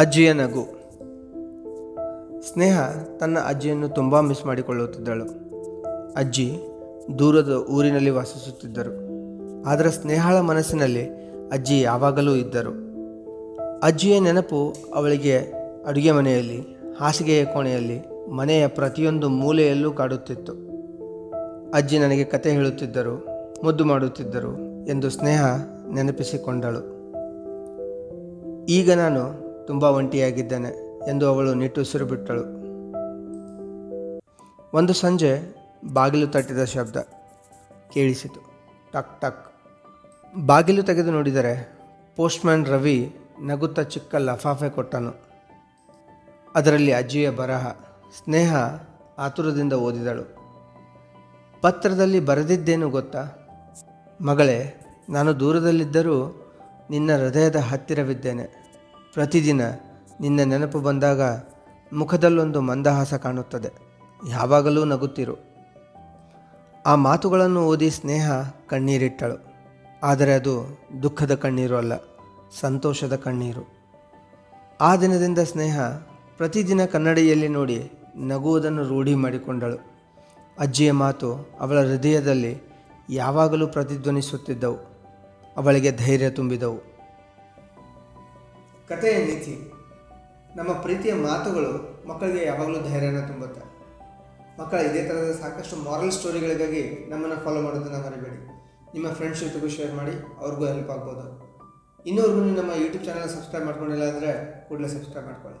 ಅಜ್ಜಿಯ ನಗು. ಸ್ನೇಹ ತನ್ನ ಅಜ್ಜಿಯನ್ನು ತುಂಬ ಮಿಸ್ ಮಾಡಿಕೊಳ್ಳುತ್ತಿದ್ದಳು. ಅಜ್ಜಿ ದೂರದ ಊರಿನಲ್ಲಿ ವಾಸಿಸುತ್ತಿದ್ದರು. ಆದರೆ ಸ್ನೇಹಳ ಮನಸ್ಸಿನಲ್ಲಿ ಅಜ್ಜಿ ಯಾವಾಗಲೂ ಇದ್ದರು. ಅಜ್ಜಿಯ ನೆನಪು ಅವಳಿಗೆ ಅಡುಗೆ ಮನೆಯಲ್ಲಿ, ಹಾಸಿಗೆಯ ಕೋಣೆಯಲ್ಲಿ, ಮನೆಯ ಪ್ರತಿಯೊಂದು ಮೂಲೆಯಲ್ಲೂ ಕಾಡುತ್ತಿತ್ತು. ಅಜ್ಜಿ ನನಗೆ ಕತೆ ಹೇಳುತ್ತಿದ್ದರು, ಮುದ್ದು ಮಾಡುತ್ತಿದ್ದರು ಎಂದು ಸ್ನೇಹ ನೆನಪಿಸಿಕೊಂಡಳು. ಈಗ ನಾನು ತುಂಬ ಒಂಟಿಯಾಗಿದ್ದೇನೆ ಎಂದು ಅವಳು ನಿಟ್ಟುಸಿರು ಬಿಟ್ಟಳು ಒಂದು ಸಂಜೆ ಬಾಗಿಲು ತಟ್ಟಿದ ಶಬ್ದ ಕೇಳಿಸಿತು. ಟಕ್ ಟಕ್. ಬಾಗಿಲು ತೆಗೆದು ನೋಡಿದರೆ ಪೋಸ್ಟ್ಮ್ಯಾನ್ ರವಿ ನಗುತ್ತಾ ಚಿಕ್ಕ ಲಫಾಫೆ ಕೊಟ್ಟನು. ಅದರಲ್ಲಿ ಅಜ್ಜಿಯ ಬರಹ, ಸ್ನೇಹ ಆತುರದಿಂದ ಓದಿದಳು. ಪತ್ರದಲ್ಲಿ ಬರೆದಿದ್ದೇನು ಗೊತ್ತಾ? ಮಗಳೇ, ನಾನು ದೂರದಲ್ಲಿದ್ದರೂ ನಿನ್ನ ಹೃದಯದ ಹತ್ತಿರವಿದ್ದೇನೆ. ಪ್ರತಿದಿನ ನಿನ್ನ ನೆನಪು ಬಂದಾಗ ಮುಖದಲ್ಲೊಂದು ಮಂದಹಾಸ ಕಾಣುತ್ತದೆ. ಯಾವಾಗಲೂ ನಗುತ್ತಿರು. ಆ ಮಾತುಗಳನ್ನು ಓದಿ ಸ್ನೇಹ ಕಣ್ಣೀರಿಟ್ಟಳು. ಆದರೆ ಅದು ದುಃಖದ ಕಣ್ಣೀರು ಅಲ್ಲ, ಸಂತೋಷದ ಕಣ್ಣೀರು. ಆ ದಿನದಿಂದ ಸ್ನೇಹ ಪ್ರತಿದಿನ ಕನ್ನಡಿಯಲ್ಲಿ ನೋಡಿ ನಗುವುದನ್ನು ರೂಢಿ ಮಾಡಿಕೊಂಡಳು. ಅಜ್ಜಿಯ ಮಾತು ಅವಳ ಹೃದಯದಲ್ಲಿ ಯಾವಾಗಲೂ ಪ್ರತಿಧ್ವನಿಸುತ್ತಿದ್ದವು. ಅವಳಿಗೆ ಧೈರ್ಯ ತುಂಬಿದವು. ಕಥೆಯ ನೀತಿ ನಮ್ಮ ಪ್ರೀತಿಯ ಮಾತುಗಳು ಮಕ್ಕಳಿಗೆ ಯಾವಾಗಲೂ ಧೈರ್ಯನ ತುಂಬುತ್ತೆ. ಮಕ್ಕಳ ಇದೇ ಥರದ ಸಾಕಷ್ಟು ಮಾರಲ್ ಸ್ಟೋರಿಗಳಿಗಾಗಿ ನಮ್ಮನ್ನು ಫಾಲೋ ಮಾಡೋದನ್ನು ಮರಿಬೇಡಿ. ನಿಮ್ಮ ಫ್ರೆಂಡ್ಸ್ ಜೊತೆಗೂ ಶೇರ್ ಮಾಡಿ ಅವ್ರಿಗೂ ಹೆಲ್ಪ್ ಆಗ್ಬೋದು. ಇನ್ನೂವರೆಗೂ ನೀವು ನಮ್ಮ ಯೂಟ್ಯೂಬ್ ಚಾನಲ್ ಸಬ್ಸ್ಕ್ರೈಬ್ ಮಾಡ್ಕೊಂಡಿಲ್ಲ ಅಂದರೆ ಕೂಡಲೇ ಸಬ್ಸ್ಕ್ರೈಬ್ ಮಾಡ್ಕೊಳ್ಳಿ.